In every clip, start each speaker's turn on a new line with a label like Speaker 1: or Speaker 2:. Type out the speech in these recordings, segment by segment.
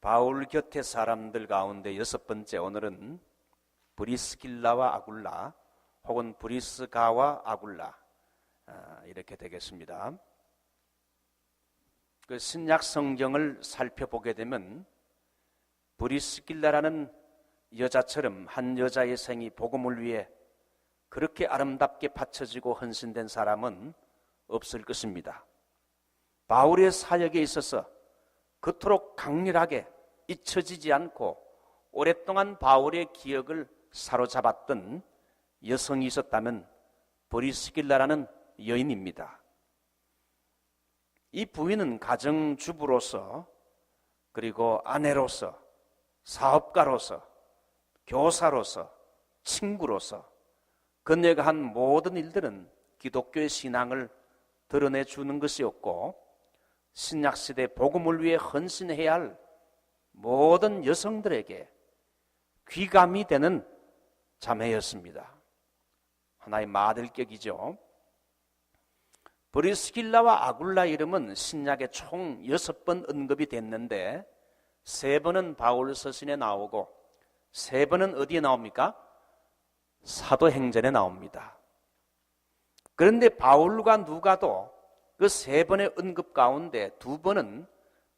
Speaker 1: 바울 곁의 사람들 가운데 여섯 번째 오늘은 브리스길라와 아굴라 혹은 브리스가와 아굴라 아, 이렇게 되겠습니다. 그 신약 성경을 살펴보게 되면 브리스길라라는 여자처럼 한 여자의 생이 복음을 위해 그렇게 아름답게 바쳐지고 헌신된 사람은 없을 것입니다. 바울의 사역에 있어서 그토록 강렬하게 잊혀지지 않고 오랫동안 바울의 기억을 사로잡았던 여성이 있었다면 브리스길라라는 여인입니다. 이 부인은 가정주부로서 그리고 아내로서 사업가로서 교사로서 친구로서 그녀가 한 모든 일들은 기독교의 신앙을 드러내 주는 것이었고 신약 시대 복음을 위해 헌신해야 할 모든 여성들에게 귀감이 되는 자매였습니다. 하나의 마들격이죠. 브리스길라와 아굴라 이름은 신약에 총 여섯 번 언급이 됐는데 세 번은 바울 서신에 나오고 세 번은 어디에 나옵니까? 사도행전에 나옵니다. 그런데 바울과 누가도 그 세 번의 언급 가운데 두 번은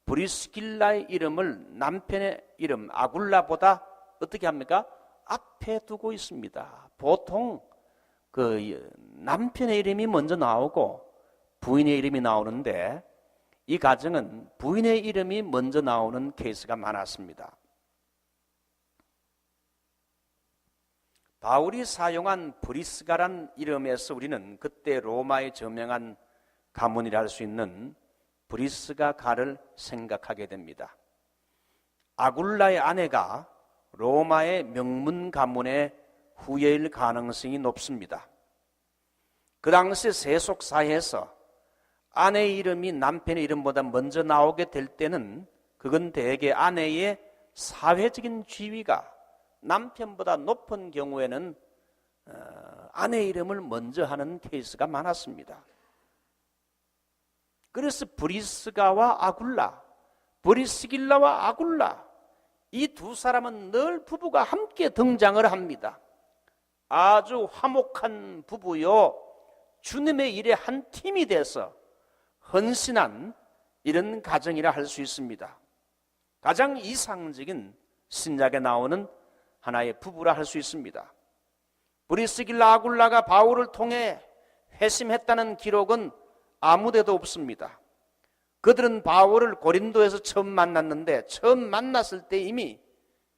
Speaker 1: 브리스길라의 이름을 남편의 이름 아굴라보다 어떻게 합니까? 앞에 두고 있습니다. 보통 그 남편의 이름이 먼저 나오고 부인의 이름이 나오는데 이 가정은 부인의 이름이 먼저 나오는 케이스가 많았습니다. 바울이 사용한 브리스가란 이름에서 우리는 그때 로마에 저명한 가문이라 할 수 있는 브리스가 가를 생각하게 됩니다. 아굴라의 아내가 로마의 명문 가문의 후예일 가능성이 높습니다. 그 당시 세속 사회에서 아내의 이름이 남편의 이름보다 먼저 나오게 될 때는 그건 대개 아내의 사회적인 지위가 남편보다 높은 경우에는 어, 아내 이름을 먼저 하는 케이스가 많았습니다. 그래서 브리스가와 아굴라, 브리스길라와 아굴라 이 두 사람은 늘 부부가 함께 등장을 합니다. 아주 화목한 부부요. 주님의 일에 한 팀이 돼서 헌신한 이런 가정이라 할 수 있습니다. 가장 이상적인 신약에 나오는 하나의 부부라 할 수 있습니다. 브리스길라 아굴라가 바울을 통해 회심했다는 기록은 아무데도 없습니다. 그들은 바울을 고린도에서 처음 만났는데 처음 만났을 때 이미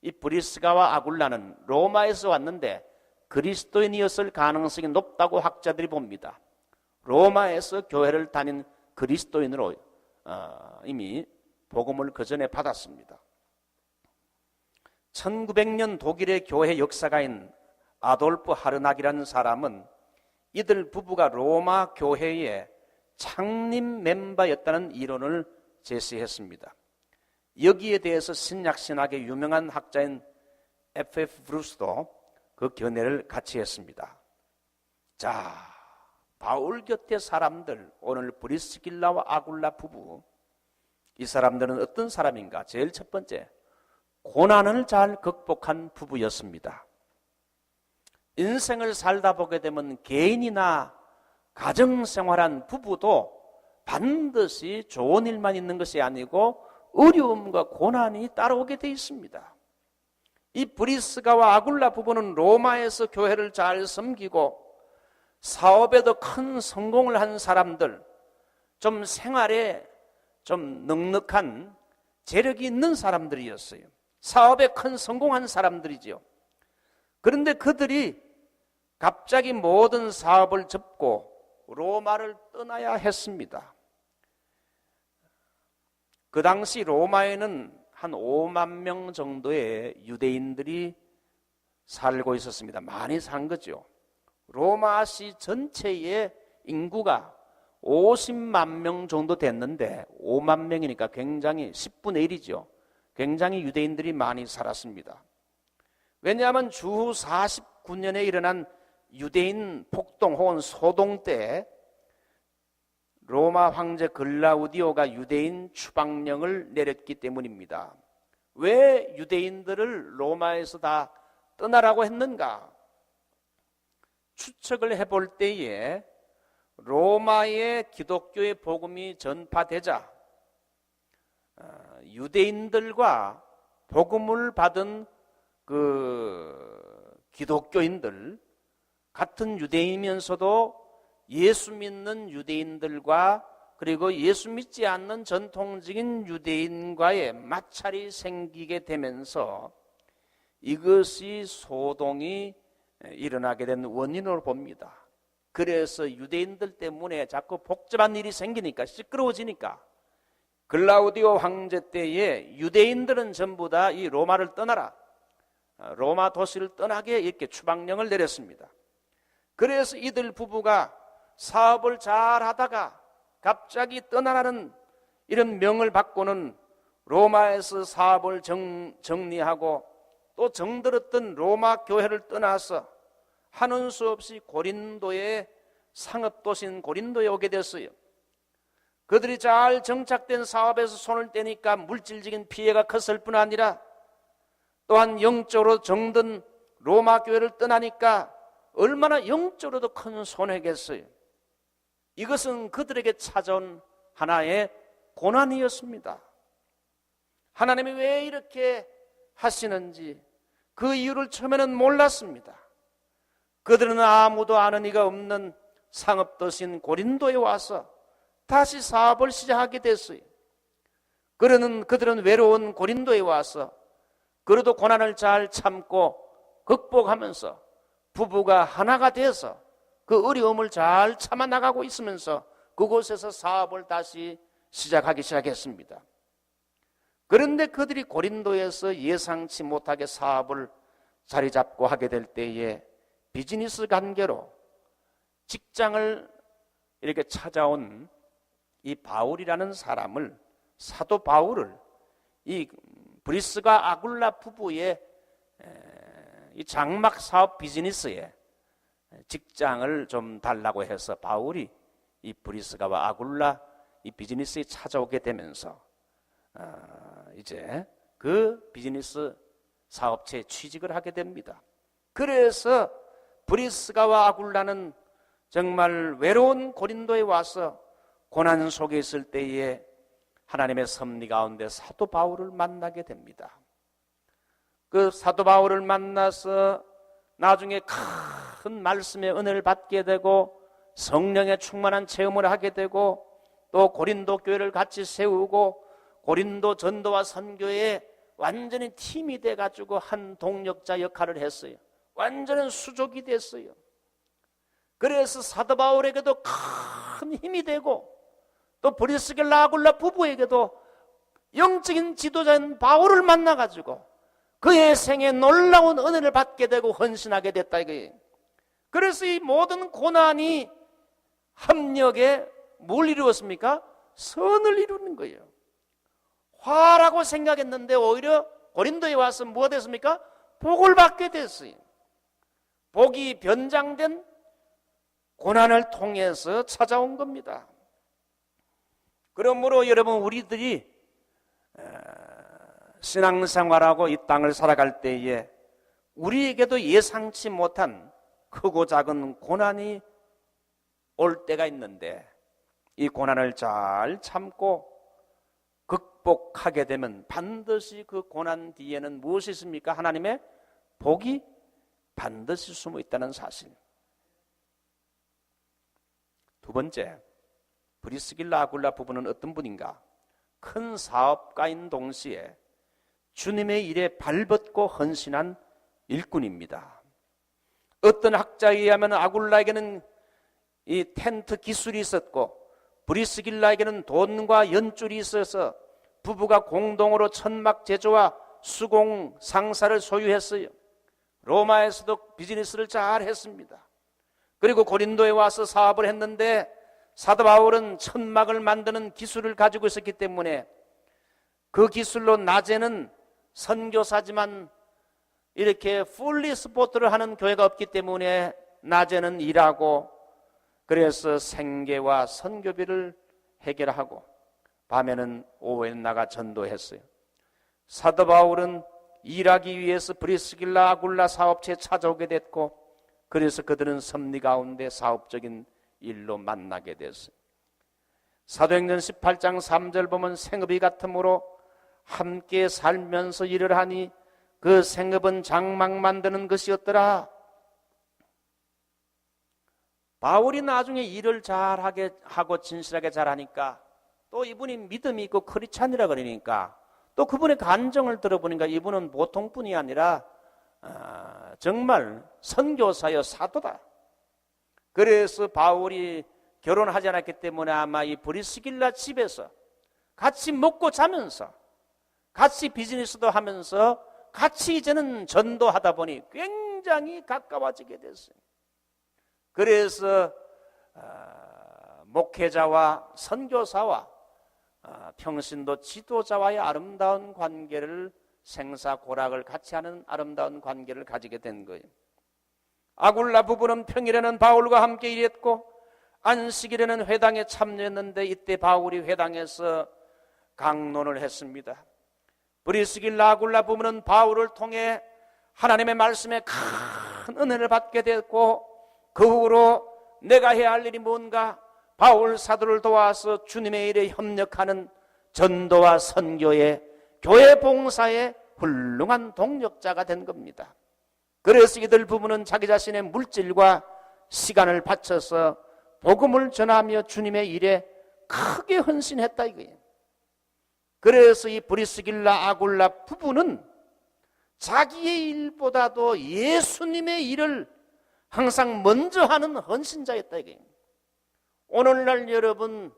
Speaker 1: 이 브리스가와 아굴라는 로마에서 왔는데 그리스도인이었을 가능성이 높다고 학자들이 봅니다. 로마에서 교회를 다닌 그리스도인으로 어, 이미 복음을 그 전에 받았습니다. 1900년 독일의 교회 역사가인 아돌프 하르낙이라는 사람은 이들 부부가 로마 교회의 창립 멤버였다는 이론을 제시했습니다. 여기에 대해서 신약신학의 유명한 학자인 F.F. 브루스도 그 견해를 같이 했습니다. 자, 바울 곁의 사람들, 오늘 브리스길라와 아굴라 부부, 이 사람들은 어떤 사람인가? 제일 첫 번째, 고난을 잘 극복한 부부였습니다. 인생을 살다 보게 되면 개인이나 가정생활한 부부도 반드시 좋은 일만 있는 것이 아니고 어려움과 고난이 따라오게 돼 있습니다. 이 브리스가와 아굴라 부부는 로마에서 교회를 잘 섬기고 사업에도 큰 성공을 한 사람들, 좀 생활에 좀 넉넉한 재력이 있는 사람들이었어요. 사업에 큰 성공한 사람들이죠. 그런데 그들이 갑자기 모든 사업을 접고 로마를 떠나야 했습니다. 그 당시 로마에는 한 5만 명 정도의 유대인들이 살고 있었습니다. 많이 산 거죠. 로마시 전체의 인구가 50만 명 정도 됐는데 5만 명이니까 굉장히 10분의 1이죠. 굉장히 유대인들이 많이 살았습니다. 왜냐하면 주후 49년에 일어난 유대인 폭동 혹은 소동 때 로마 황제 글라우디오가 유대인 추방령을 내렸기 때문입니다. 왜 유대인들을 로마에서 다 떠나라고 했는가? 추측을 해볼 때에 로마의 기독교의 복음이 전파되자 어, 유대인들과 복음을 받은 그 기독교인들 같은 유대인이면서도 예수 믿는 유대인들과 그리고 예수 믿지 않는 전통적인 유대인과의 마찰이 생기게 되면서 이것이 소동이 일어나게 된 원인으로 봅니다. 그래서 유대인들 때문에 자꾸 복잡한 일이 생기니까 시끄러워지니까 글라우디오 황제 때에 유대인들은 전부 다 이 로마를 떠나라. 로마 도시를 떠나게 이렇게 추방령을 내렸습니다. 그래서 이들 부부가 사업을 잘 하다가 갑자기 떠나라는 이런 명을 받고는 로마에서 사업을 정, 정리하고 또 정들었던 로마 교회를 떠나서 하는 수 없이 고린도의 상업도신 고린도에 오게 됐어요. 그들이 잘 정착된 사업에서 손을 떼니까 물질적인 피해가 컸을 뿐 아니라 또한 영적으로 정든 로마 교회를 떠나니까 얼마나 영적으로도 큰 손해겠어요. 이것은 그들에게 찾아온 하나의 고난이었습니다. 하나님이 왜 이렇게 하시는지 그 이유를 처음에는 몰랐습니다. 그들은 아무도 아는 이가 없는 상업도신 고린도에 와서 다시 사업을 시작하게 됐어요. 그러는 그들은 외로운 고린도에 와서 그래도 고난을 잘 참고 극복하면서 부부가 하나가 돼서 그 어려움을 잘 참아 나가고 있으면서 그곳에서 사업을 다시 시작하기 시작했습니다. 그런데 그들이 고린도에서 예상치 못하게 사업을 자리 잡고 하게 될 때에 비즈니스 관계로 직장을 이렇게 찾아온 이 바울이라는 사람을 사도 바울을 이 브리스가 아굴라 부부의 이 장막 사업 비즈니스에 직장을 좀 달라고 해서 바울이 이 브리스가와 아굴라 이 비즈니스에 찾아오게 되면서 어, 이제 그 비즈니스 사업체에 취직을 하게 됩니다. 그래서 브리스가와 아굴라는 정말 외로운 고린도에 와서 고난 속에 있을 때에 하나님의 섭리 가운데 사도 바울을 만나게 됩니다. 그 사도 바울을 만나서 나중에 큰 말씀의 은혜를 받게 되고 성령의 충만한 체험을 하게 되고 또 고린도 교회를 같이 세우고 고린도 전도와 선교에 완전히 팀이 돼 가지고 한 동력자 역할을 했어요. 완전한 수족이 됐어요. 그래서 사도 바울에게도 큰 힘이 되고 또 브리스겔라 아굴라 부부에게도 영적인 지도자인 바울을 만나 가지고 그의 생에 놀라운 은혜를 받게 되고 헌신하게 됐다 이거예요. 그래서 이 모든 고난이 합력에 뭘 이루었습니까? 선을 이루는 거예요. 화라고 생각했는데 오히려 고린도에 와서 뭐가 됐습니까? 복을 받게 됐어요. 복이 변장된 고난을 통해서 찾아온 겁니다. 그러므로 여러분 우리들이 신앙생활하고 이 땅을 살아갈 때에 우리에게도 예상치 못한 크고 작은 고난이 올 때가 있는데 이 고난을 잘 참고 극복하게 되면 반드시 그 고난 뒤에는 무엇이 있습니까? 하나님의 복이 반드시 숨어 있다는 사실. 두 번째, 브리스길라 아굴라 부부는 어떤 분인가? 큰 사업가인 동시에 주님의 일에 발벗고 헌신한 일꾼입니다. 어떤 학자에 의하면 아굴라에게는 이 텐트 기술이 있었고 브리스길라에게는 돈과 연줄이 있어서 부부가 공동으로 천막 제조와 수공 상사를 소유했어요. 로마에서도 비즈니스를 잘 했습니다. 그리고 고린도에 와서 사업을 했는데 사도 바울은 천막을 만드는 기술을 가지고 있었기 때문에 그 기술로 낮에는 선교사지만 이렇게 풀리 스포트를 하는 교회가 없기 때문에 낮에는 일하고 그래서 생계와 선교비를 해결하고 밤에는 오후에 나가 전도했어요. 사도 바울은 일하기 위해서 브리스길라 아굴라 사업체에 찾아오게 됐고 그래서 그들은 섭리 가운데 사업적인 일로 만나게 됐어요. 사도행전 18장 3절 보면 생업이 같으므로 함께 살면서 일을 하니 그 생업은 장막 만드는 것이었더라. 바울이 나중에 일을 잘하게 하고 진실하게 잘하니까 또 이분이 믿음이 있고 크리찬이라 그러니까 또 그분의 간정을 들어보니까 이분은 보통 분이 아니라 아, 정말 선교사여 사도다. 그래서 바울이 결혼하지 않았기 때문에 아마 이 브리스길라 집에서 같이 먹고 자면서 같이 비즈니스도 하면서 같이 이제는 전도하다 보니 굉장히 가까워지게 됐어요. 그래서 아, 목회자와 선교사와 아, 평신도 지도자와의 아름다운 관계를 생사고락을 같이 하는 아름다운 관계를 가지게 된 거예요. 아굴라 부부는 평일에는 바울과 함께 일했고 안식일에는 회당에 참여했는데 이때 바울이 회당에서 강론을 했습니다. 브리스길라 아굴라 부부는 바울을 통해 하나님의 말씀에 큰 은혜를 받게 됐고 그 후로 내가 해야 할 일이 뭔가 바울 사도를 도와서 주님의 일에 협력하는 전도와 선교의 교회 봉사의 훌륭한 동력자가 된 겁니다. 그래서 이들 부부는 자기 자신의 물질과 시간을 바쳐서 복음을 전하며 주님의 일에 크게 헌신했다 이거예요. 그래서 이 브리스길라 아굴라 부부는 자기의 일보다도 예수님의 일을 항상 먼저 하는 헌신자였다 이거예요. 오늘날 여러분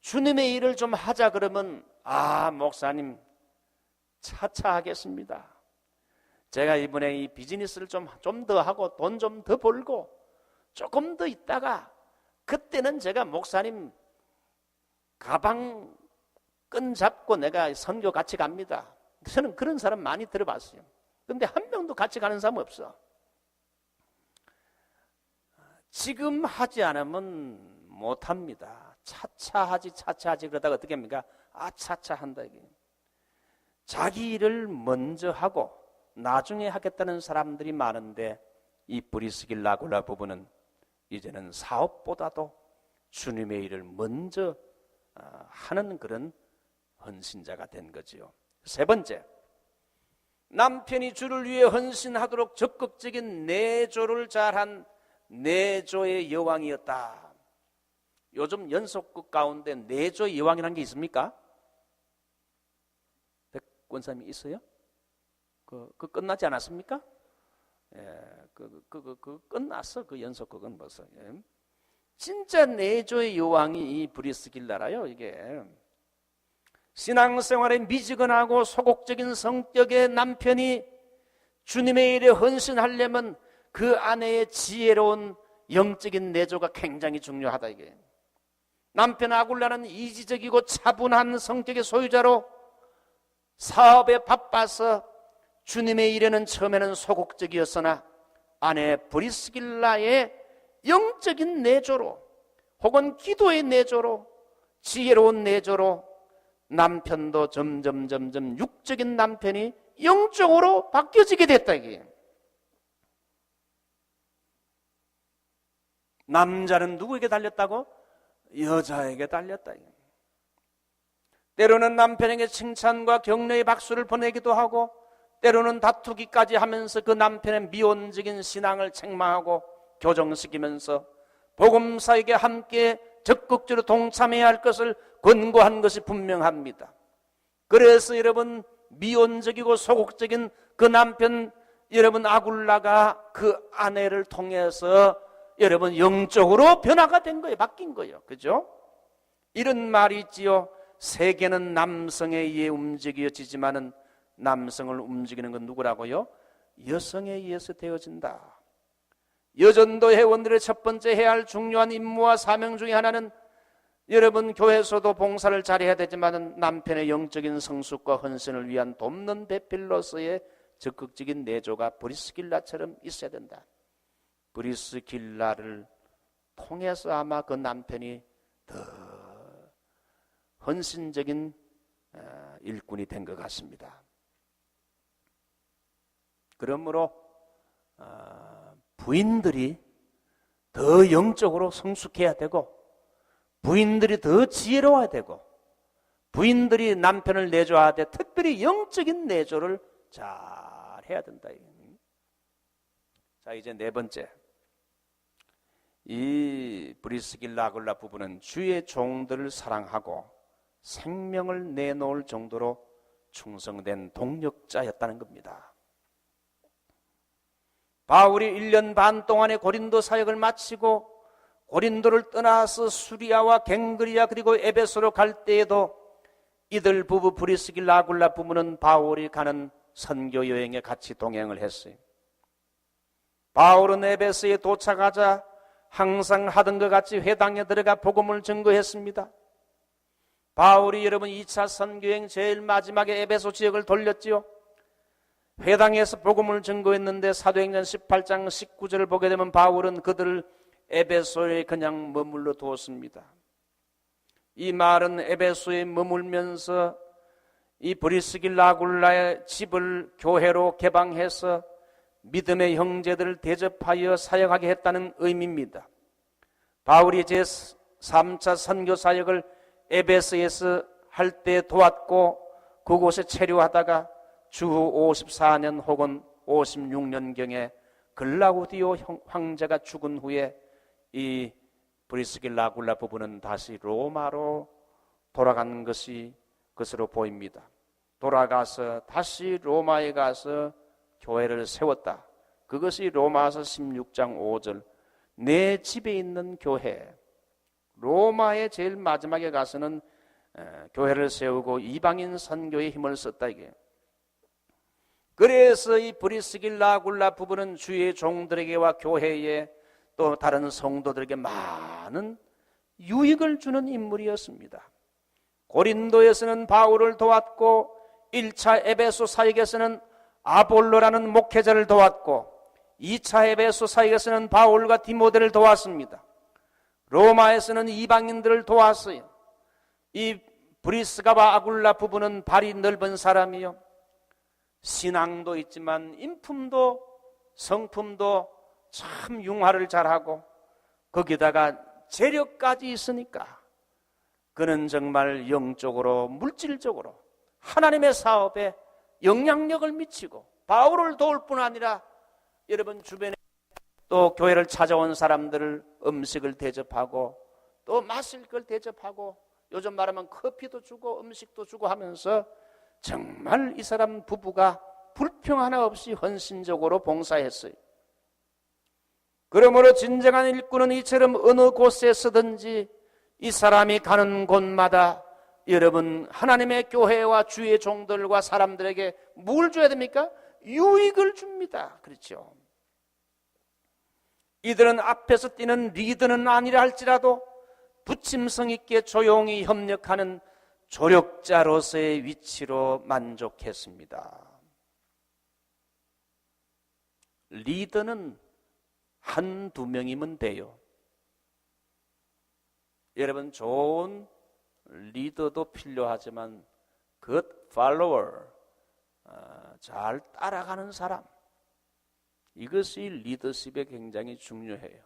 Speaker 1: 주님의 일을 좀 하자 그러면 아 목사님 차차 하겠습니다. 제가 이번에 이 비즈니스를 좀 좀 더 하고 돈 좀 더 벌고 조금 더 있다가 그때는 제가 목사님 가방 끈 잡고 내가 선교 같이 갑니다. 저는 그런 사람 많이 들어봤어요. 근데 한 명도 같이 가는 사람 없어. 지금 하지 않으면 못 합니다. 차차 하지, 차차 하지 그러다가 어떻게 합니까? 아, 차차 한다 이게. 자기 일을 먼저 하고 나중에 하겠다는 사람들이 많은데 이 브리스길 라굴라 부부는 이제는 사업보다도 주님의 일을 먼저 아, 하는 그런 헌신자가 된 거지요. 세 번째, 남편이 주를 위해 헌신하도록 적극적인 내조를 잘한 내조의 여왕이었다. 요즘 연속극 가운데 내조의 여왕이라는 게 있습니까? 백권사님이 있어요? 그, 그 끝나지 않았습니까? 예, 그, 그, 그, 그 끝났어. 그 연속극은 벌써. 예. 진짜 내조의 여왕이 이 브리스길라라요, 이게. 신앙생활에 미지근하고 소극적인 성격의 남편이 주님의 일에 헌신하려면 그 아내의 지혜로운 영적인 내조가 굉장히 중요하다 이게. 남편 아굴라는 이지적이고 차분한 성격의 소유자로 사업에 바빠서 주님의 일에는 처음에는 소극적이었으나 아내 브리스길라의 영적인 내조로 혹은 기도의 내조로 지혜로운 내조로 남편도 점점 점점 육적인 남편이 영적으로 바뀌어지게 됐다 이게. 남자는 누구에게 달렸다고? 여자에게 달렸다. 때로는 남편에게 칭찬과 격려의 박수를 보내기도 하고 때로는 다투기까지 하면서 그 남편의 미온적인 신앙을 책망하고 교정시키면서 복음사에게 함께 적극적으로 동참해야 할 것을 권고한 것이 분명합니다. 그래서 여러분 미온적이고 소극적인 그 남편 여러분 아굴라가 그 아내를 통해서 여러분 영적으로 변화가 된 거예요. 바뀐 거예요. 그죠? 이런 말이 있지요. 세계는 남성에 의해 움직여지지만은 남성을 움직이는 건 누구라고요? 여성에 의해서 되어진다. 여전도 회원들의 첫 번째 해야 할 중요한 임무와 사명 중의 하나는 여러분 교회에서도 봉사를 잘해야 되지만 남편의 영적인 성숙과 헌신을 위한 돕는 배필로서의 적극적인 내조가 브리스길라처럼 있어야 된다. 브리스길라를 통해서 아마 그 남편이 더 헌신적인 어, 일꾼이 된 것 같습니다. 그러므로 어, 부인들이 더 영적으로 성숙해야 되고 부인들이 더 지혜로워야 되고 부인들이 남편을 돼 특별히 영적인 내조를 잘 해야 된다. 자 이제 네 번째 이 브리스길라 아굴라 부부는 주의 종들을 사랑하고 생명을 내놓을 정도로 충성된 동력자였다는 겁니다. 바울이 1년 반 동안의 고린도 사역을 마치고 고린도를 떠나서 수리아와 갱그리아 그리고 에베소로 갈 때에도 이들 부부 브리스길 라굴라 부부는 바울이 가는 선교 여행에 같이 동행을 했어요. 바울은 에베소에 도착하자 항상 하던 것 같이 회당에 들어가 복음을 증거했습니다. 바울이 여러분 2차 선교행 제일 마지막에 에베소 지역을 돌렸지요. 회당에서 복음을 증거했는데 사도행전 18장 19절을 보게 되면 바울은 그들을 에베소에 그냥 머물러 두었습니다. 이 말은 에베소에 머물면서 이 브리스길 라굴라의 집을 교회로 개방해서 믿음의 형제들을 대접하여 사역하게 했다는 의미입니다. 바울이 제 3차 선교 사역을 에베소에서 할 때 도왔고 그곳에 체류하다가 주후 54년 혹은 56년경에 글라우디오 황제가 죽은 후에 이 브리스길라 굴라 부부는 다시 로마로 돌아간 것이 것으로 보입니다. 돌아가서 다시 로마에 가서 교회를 세웠다. 그것이 로마서 16장 5절. 내 집에 있는 교회. 로마의 제일 마지막에 가서는 교회를 세우고 이방인 선교에 힘을 썼다 이게. 그래서 이 브리스길라 굴라 부부는 주의 종들에게와 교회에 또 다른 성도들에게 많은 유익을 주는 인물이었습니다. 고린도에서는 바울을 도왔고 1차 에베소 사역에서는 아볼로라는 목회자를 도왔고 2차 에베소 사역에서는 바울과 디모데를 도왔습니다. 로마에서는 이방인들을 도왔어요. 이 브리스가와 아굴라 부부는 발이 넓은 사람이요. 신앙도 있지만 인품도 성품도 참 융화를 잘하고 거기다가 재력까지 있으니까 그는 정말 영적으로 물질적으로 하나님의 사업에 영향력을 미치고 바울을 도울 뿐 아니라 여러분 주변에 또 교회를 찾아온 사람들을 음식을 대접하고 또 마실 걸 대접하고 요즘 말하면 커피도 주고 음식도 주고 하면서 정말 이 사람 부부가 불평 하나 없이 헌신적으로 봉사했어요. 그러므로 진정한 일꾼은 이처럼 어느 곳에 서든지 이 사람이 가는 곳마다 여러분 하나님의 교회와 주의 종들과 사람들에게 뭘 줘야 됩니까? 유익을 줍니다. 그렇죠. 이들은 앞에서 뛰는 리더는 아니라 할지라도 부침성 있게 조용히 협력하는 조력자로서의 위치로 만족했습니다. 리더는 한두 명이면 돼요. 여러분 좋은 리더도 필요하지만 good follower 어, 잘 따라가는 사람 이것이 리더십에 굉장히 중요해요.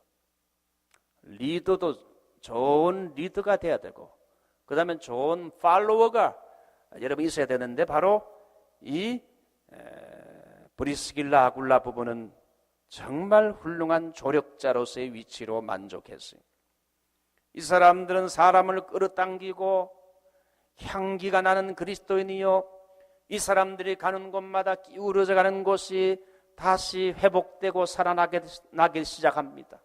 Speaker 1: 리더도 좋은 리더가 돼야 되고 그 다음에 좋은 팔로워가 여러분 있어야 되는데 바로 이 브리스길라 아굴라 부부는 정말 훌륭한 조력자로서의 위치로 만족했어요. 이 사람들은 사람을 끌어당기고 향기가 나는 그리스도인이요. 이 사람들이 가는 곳마다 기울어져 가는 곳이 다시 회복되고 살아나게 나기 시작합니다.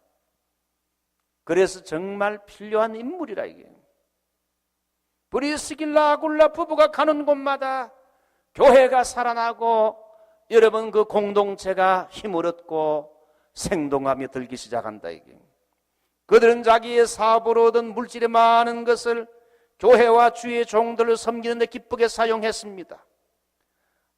Speaker 1: 그래서 정말 필요한 인물이라 이게. 브리스길라 아굴라 부부가 가는 곳마다 교회가 살아나고 여러분 그 공동체가 힘을 얻고 생동감이 들기 시작한다 이게. 그들은 자기의 사업으로 얻은 물질의 많은 것을 교회와 주의 종들을 섬기는 데 기쁘게 사용했습니다.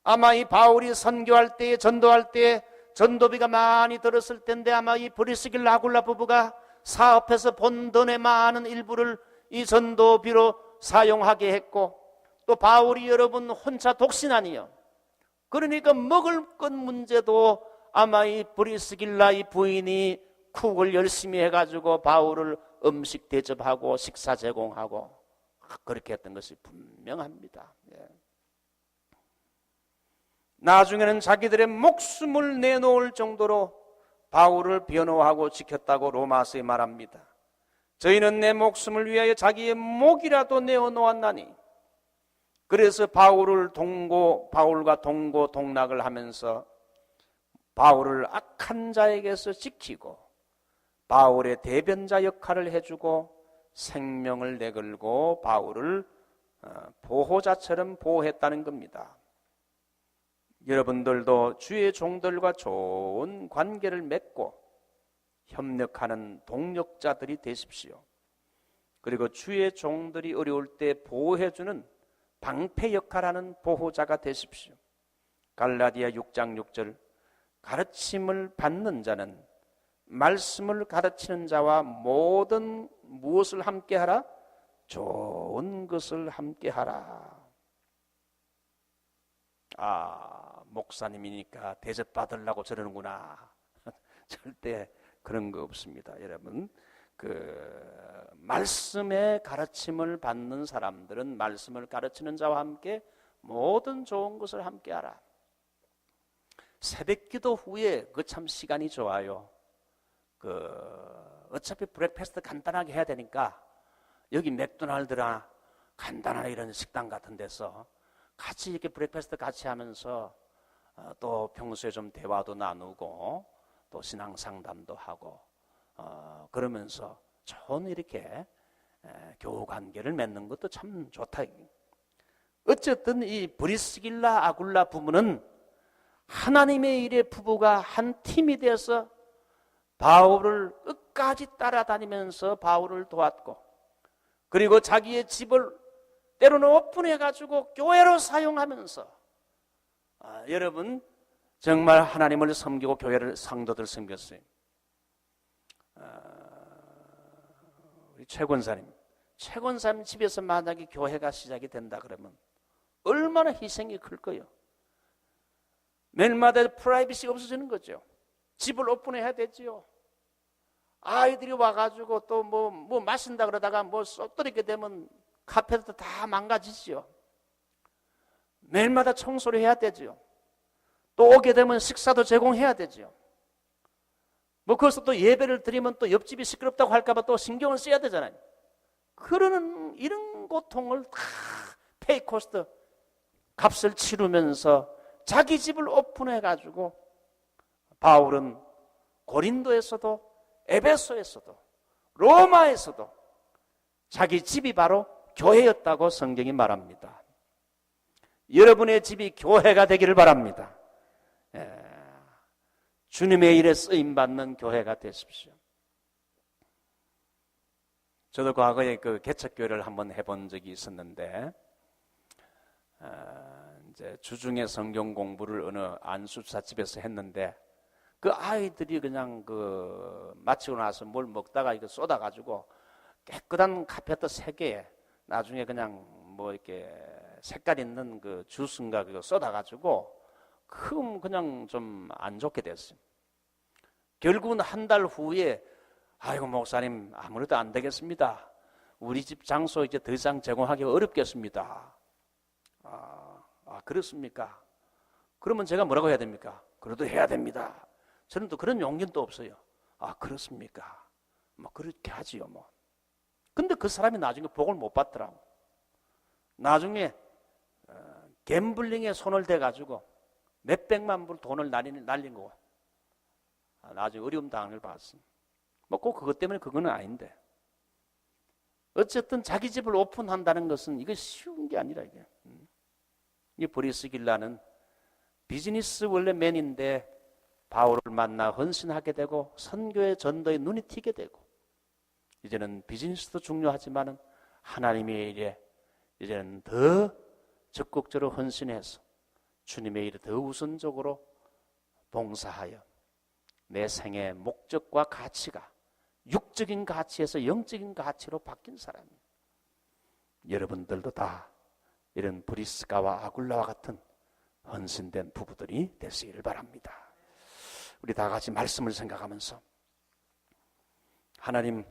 Speaker 1: 아마 이 바울이 선교할 때, 전도할 때 전도비가 많이 들었을 텐데 아마 이 브리스길 라굴라 부부가 사업해서 본 돈의 많은 일부를 이 전도비로 사용하게 했고 또 바울이 여러분 혼자 독신 아니요. 그러니까 먹을 것 문제도 아마 이 브리스길라 이 부인이 쿡을 열심히 해가지고 바울을 음식 대접하고 식사 제공하고 그렇게 했던 것이 분명합니다. 예. 나중에는 자기들의 목숨을 내놓을 정도로 바울을 변호하고 지켰다고 로마서에 말합니다. 저희는 내 목숨을 위하여 자기의 목이라도 내어 놓았나니 그래서 바울을 동고 바울과 동고 동락을 하면서 바울을 악한 자에게서 지키고 바울의 대변자 역할을 해주고 생명을 내걸고 바울을 어, 보호자처럼 보호했다는 겁니다. 여러분들도 주의 종들과 좋은 관계를 맺고 협력하는 동력자들이 되십시오. 그리고 주의 종들이 어려울 때 보호해주는 방패 역할하는 보호자가 되십시오. 갈라디아 6장 6절 가르침을 받는 자는 말씀을 가르치는 자와 모든 무엇을 함께 하라? 좋은 것을 함께 하라. 아, 목사님이니까 대접 받으려고 저러는구나. 절대 그런 거 없습니다, 여러분. 그 말씀의 가르침을 받는 사람들은 말씀을 가르치는 자와 함께 모든 좋은 것을 함께 하라. 새벽기도 후에 그 참 시간이 좋아요. 그 어차피 브렉패스트 간단하게 해야 되니까 여기 맥도날드나 간단한 이런 식당 같은 데서 같이 이렇게 브렉패스트 같이 하면서 어, 또 평소에 좀 대화도 나누고 또 신앙 상담도 하고 어, 그러면서 좋은 이렇게 교우 관계를 맺는 것도 참 좋다. 어쨌든 이 브리스길라 아굴라 부부는 하나님의 일의 부부가 한 팀이 되어서 바울을 끝까지 따라다니면서 바울을 도왔고 그리고 자기의 집을 때로는 오픈해 가지고 교회로 사용하면서 아, 여러분 정말 하나님을 섬기고 교회를 상도들 섬겼어요. 아, 우리 최권사님, 최권사님 집에서 만약에 교회가 시작이 된다 그러면 얼마나 희생이 클 거요. 매일마다 프라이빗이 없어지는 거죠. 집을 오픈해야 되지요. 아이들이 와가지고 또 뭐, 뭐 마신다 그러다가 뭐 쏟들이게 되면 카페도 다 망가지지요. 매일마다 청소를 해야 되지요. 또 오게 되면 식사도 제공해야 되지요. 뭐 거기서 또 예배를 드리면 또 옆집이 시끄럽다고 할까봐 또 신경을 써야 되잖아요. 그러는 이런 고통을 다 페이코스트 값을 치르면서 자기 집을 오픈해 가지고 바울은 고린도에서도 에베소에서도 로마에서도 자기 집이 바로 교회였다고 성경이 말합니다. 여러분의 집이 교회가 되기를 바랍니다. 예. 주님의 일에 쓰임 받는 교회가 되십시오. 저도 과거에 그 개척교회를 한번 해본 적이 있었는데 어, 이제 주중에 성경 공부를 어느 안수사 집에서 했는데 그 아이들이 그냥 그 마치고 나서 뭘 먹다가 이거 쏟아가지고 깨끗한 카페트 세 개에 나중에 그냥 뭐 이렇게 색깔 있는 그 주스인가 그거 쏟아가지고 큰 그냥 좀 안 좋게 됐어요. 결국은 한 달 후에 아이고 목사님 아무래도 안 되겠습니다. 우리 집 장소 이제 더 이상 제공하기 어렵겠습니다. 아, 아, 그렇습니까? 그러면 제가 뭐라고 해야 됩니까? 그래도 해야 됩니다. 저는 또 그런 용기는 또 없어요. 아, 그렇습니까? 뭐, 그렇게 하지요, 뭐. 근데 그 사람이 나중에 복을 못 받더라고. 나중에, 어, 갬블링에 손을 대 가지고 몇백만 불 돈을 날린, 날린 거. 아, 나중에 어려움 당을 받았어. 뭐, 꼭 그것 때문에 그거는 아닌데. 어쨌든 자기 집을 오픈한다는 것은 이거 쉬운 게 아니라 이게. 음. 이 브리스 길라는 비즈니스 원래 맨인데 바울을 만나 헌신하게 되고 선교의 전도에 눈이 튀게 되고 이제는 비즈니스도 중요하지만은 하나님의 일에 이제는 더 적극적으로 헌신해서 주님의 일에 더 우선적으로 봉사하여 내 생의 목적과 가치가 육적인 가치에서 영적인 가치로 바뀐 사람이에요. 여러분들도 다 이런 브리스가와 아굴라와 같은 헌신된 부부들이 되시기를 바랍니다. 우리 다 같이 말씀을 생각하면서 하나님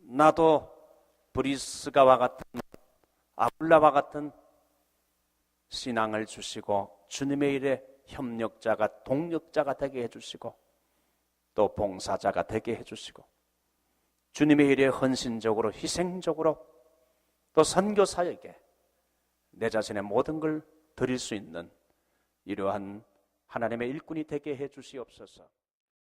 Speaker 1: 나도 브리스가와 같은 아굴라와 같은 신앙을 주시고 주님의 일에 협력자가 동력자가 되게 해주시고 또 봉사자가 되게 해주시고 주님의 일에 헌신적으로 희생적으로 또 선교사에게 내 자신의 모든 걸 드릴 수 있는 이러한 하나님의 일꾼이 되게 해 주시옵소서.